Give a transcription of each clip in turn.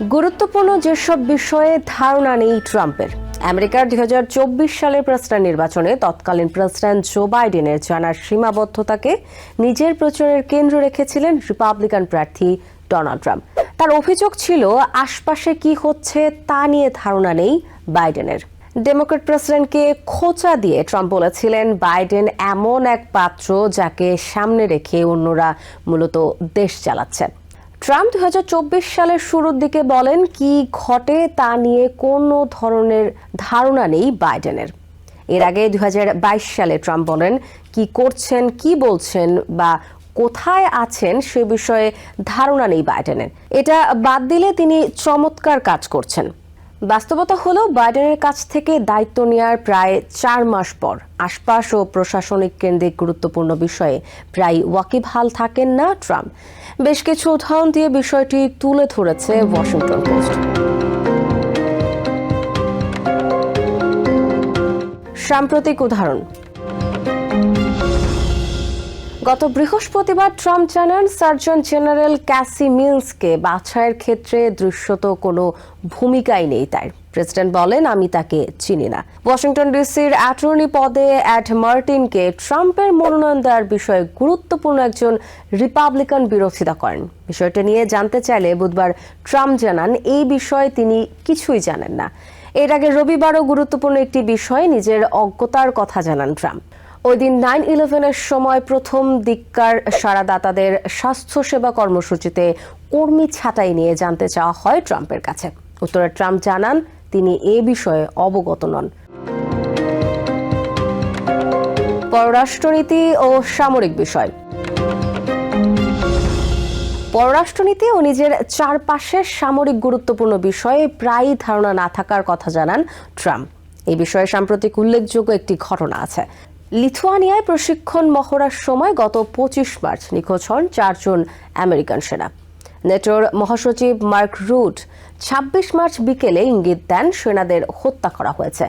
গুরুত্বপূর্ণ যেসব বিষয়ে ধারণা নেই ট্রাম্পের, আমেরিকার দুই হাজার চব্বিশ সালের প্রেসিডেন্ট নির্বাচনে তৎকালীন প্রেসিডেন্ট জো বাইডেনের জানার সীমাবদ্ধতাকে নিজের প্রচারের কেন্দ্র রেখেছিলেন রিপাবলিকান প্রার্থী ডোনাল্ড ট্রাম্প। তার অভিযোগ ছিল, আশপাশে কি হচ্ছে তা নিয়ে ধারণা নেই বাইডেনের। ডেমোক্রেট প্রেসিডেন্টকে খোঁচা দিয়ে ট্রাম্প বলেছিলেন, বাইডেন এমন এক পাত্র যাকে সামনে রেখে অন্যরা মূলত দেশ চালাচ্ছেন। ট্রাম্প দু হাজার চব্বিশ সালের শুরুর দিকে বলেন, কি ঘটে তা নিয়ে কোনো ধরনের ধারণা নেই বাইডেনের। এর আগে দুই হাজার বাইশ সালে ট্রাম্প বলেন, কি করছেন, কি বলছেন বা কোথায় আছেন সে বিষয়ে ধারণা নেই বাইডেনের। এটা বাদ দিলে তিনি চমৎকার কাজ করছেন। বাস্তবতা হলো, বাইডেনের কাছ থেকে দায়িত্ব নেওয়ার প্রায় চার মাস পর আশপাশ ও প্রশাসনিক কেন্দ্রিক গুরুত্বপূর্ণ বিষয়ে প্রায় ওয়াকিবহাল থাকেন না ট্রাম্প। বেশ কিছু উদাহরণ দিয়ে বিষয়টি তুলে ধরেছে ওয়াশিংটন পোস্ট। সাম্প্রতিক উদাহরণ গত বৃহস্পতিবার ট্রাম্প জানান, সার্জন জেনারেল ক্যাসি মিলসকে বাছাইয়ের ক্ষেত্রে দৃশ্যত কোনো ভূমিকাই নেই তার। প্রেসিডেন্ট বলেন, আমি তাকে চিনি না। ওয়াশিংটন ডিসির অ্যাটর্নি পদে অ্যাড মার্টিনকে ট্রাম্পের মনোনয়ন দেওয়ার বিষয়ে গুরুত্বপূর্ণ একজন রিপাবলিকান বিরোধিতা করেন। বিষয়টা নিয়ে জানতে চাইলে বুধবার ট্রাম্প জানান, এই বিষয়ে তিনি কিছুই জানেন না। এর আগে রবিবারও গুরুত্বপূর্ণ একটি বিষয়ে নিজের অজ্ঞতার কথা জানান ট্রাম্প। ওই দিন নাইন ইলেভেনের সময় প্রথম দিককার সারাদাতাদের স্বাস্থ্যসেবা কর্মসূচিতে কর্মী ছাঁটাই নিয়ে জানতে চাওয়া হয় ট্রাম্পের কাছে। উত্তরে ট্রাম্প জানান, তিনি এ বিষয়ে অবগত নন। পররাষ্ট্রনীতি ও সামরিক বিষয়। পররাষ্ট্রনীতি ও নিজের চারপাশের সামরিক গুরুত্বপূর্ণ বিষয়ে প্রায়ই ধারণা না থাকার কথা জানান ট্রাম্প। এই বিষয়ে সাম্প্রতিক উল্লেখযোগ্য একটি ঘটনা আছে। লিথুয়ানিয়ায় প্রশিক্ষণ মহড়ার সময় গত পঁচিশ মার্চ নিখোঁজ হন চারজন আমেরিকান সেনা। নেটোর মহাসচিব মার্ক রুট ছাব্বিশ মার্চ বিকেলে ইঙ্গিত দেন সেনাদের হত্যা করা হয়েছে।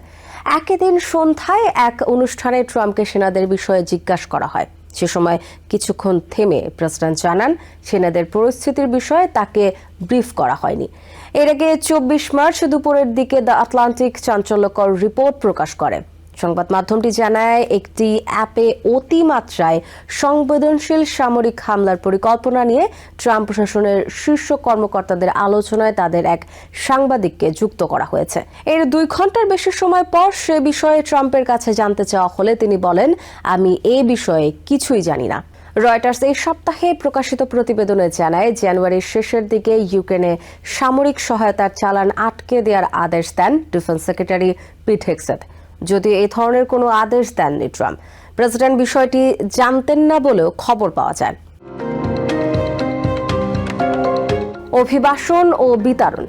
একই দিন সন্ধ্যায় এক অনুষ্ঠানে ট্রাম্পকে সেনাদের বিষয়ে জিজ্ঞাসা করা হয়। সে সময় কিছুক্ষণ থেমে প্রেসিডেন্ট জানান, সেনাদের পরিস্থিতির বিষয়ে তাকে ব্রিফ করা হয়নি। এর আগে চব্বিশ মার্চ দুপুরের দিকে দ্য আটলান্টিক চাঞ্চল্যকর রিপোর্ট প্রকাশ করে। সংবাদ মাধ্যমটি জানায়, একটি অ্যাপে অতিমাত্রায় সংবেদনশীল সামরিক হামলার পরিকল্পনা নিয়ে ট্রাম্প প্রশাসনের শীর্ষ কর্মকর্তাদের আলোচনায় তাদের এক সাংবাদিককে যুক্ত করা হয়েছে। এর দুই ঘণ্টার বেশি সময় পর সে বিষয়ে ট্রাম্পের কাছে জানতে চাওয়া হলে তিনি বলেন, আমি এ বিষয়ে কিছুই জানি না। রয়টার্স এই সপ্তাহে প্রকাশিত প্রতিবেদনে জানায়, জানুয়ারির শেষের দিকে ইউক্রেনে সামরিক সহায়তার চালান আটকে দেওয়ার আদেশ দেন ডিফেন্স সেক্রেটারি পিট হেক্সেট যদি এই ধরনের কোনো আদেশ দেননি ট্রাম্প। প্রেসিডেন্ট, বিষয়টি জানতেন না বলেও খবর পাওয়া যায়। অভিবাসন ও বিতরণ।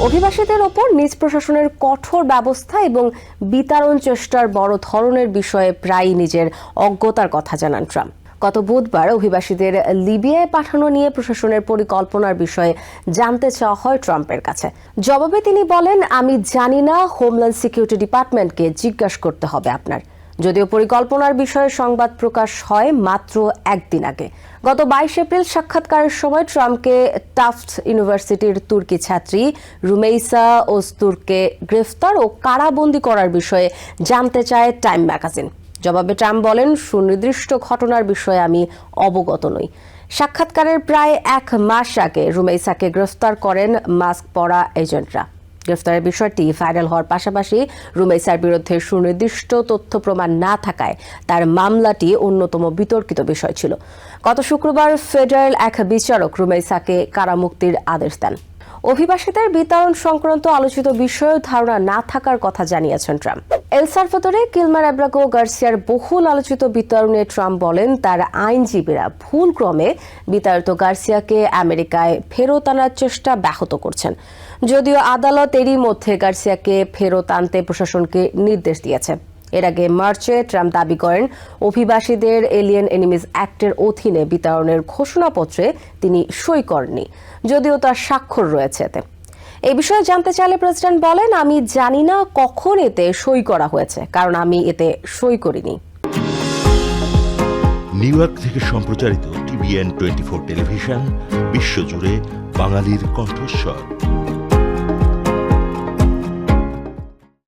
অভিবাসীদের ওপর নিজ প্রশাসনের কঠোর ব্যবস্থা এবং বিতরণ চেষ্টার বড় ধরনের বিষয়ে প্রায়ই নিজের অজ্ঞতার কথা জানান ট্রাম্প। গত বুধবার অভিবাসীদের লিবিয়ায় পাঠানো নিয়ে প্রশাসনের পরিকল্পনার বিষয়ে জানতে চাওয়া হয় ট্রাম্পের কাছে। জবাবে তিনি বলেন, আমি জানি না হোমল্যান্ড সিকিউরিটি ডিপার্টমেন্টকে জিজ্ঞাসা করতে হবে আপনার। যদিও পরিকল্পনার বিষয়ে সংবাদ প্রকাশ হয় মাত্র একদিন আগে। গত বাইশ এপ্রিল সাক্ষাৎকারের সময় ট্রাম্পকে টাফট ইউনিভার্সিটির তুর্কি ছাত্রী রুমেইসা ওস্তুরকে গ্রেফতার ও কারাবন্দী করার বিষয়ে জানতে চায় টাইম ম্যাগাজিন। জবাবে ট্রাম্প বলেন, সুনির্দিষ্ট ঘটনার বিষয়ে আমি অবগত নই। সাক্ষাৎকারের প্রায় এক মাস আগে রুমেইসাকে গ্রেফতার করেন মাস্ক পরা এজেন্টরা। গ্রেফতারের বিষয়টি ভাইরাল হওয়ার পাশাপাশি রুমেইসার বিরুদ্ধে সুনির্দিষ্ট তথ্য প্রমাণ না থাকায় তার মামলাটি অন্যতম বিতর্কিত বিষয় ছিল। গত শুক্রবার ফেডারেল এক বিচারক রুমেইসাকে কারামুক্তির আদেশ দেন। অভিবাসীদের বিতরণ সংক্রান্ত আলোচিত বিষয়ে ধারণা না থাকার কথা জানিয়েছেন ট্রাম্প। এল সালভাদরে কিলমার অ্যাব্রাগো গার্সিয়ার বহুল আলোচিত বিতরণে ট্রাম্প বলেন, তার আইনজীবীরা ভুল ক্রমে বিতাড়িত গার্সিয়াকে আমেরিকায় ফেরত আনার চেষ্টা ব্যাহত করছেন। যদিও আদালত এরই মধ্যে গার্সিয়াকে ফেরত আনতে প্রশাসনকে নির্দেশ দিয়েছে। এর আগে মার্চে ট্রাম্প দাবি করেন, অভিবাসীদের এলিয়েন এনিমিজ অ্যাক্টের অধীনে বিতরণের ঘোষণাপত্রে তিনি সই করেননি। যদিও তার স্বাক্ষর রয়েছে এতে। এই বিষয়ে জানতে চাইলে প্রেসিডেন্ট বলেন, আমি জানি না কখন এতে সই করা হয়েছে, কারণ আমি এতে সই করিনি। নিউ ইয়র্ক থেকে সম্প্রচারিত টিভিএন টোয়েন্টি ফোর টেলিভিশন, বিশ্বজুড়ে বাঙালির কণ্ঠস্বর।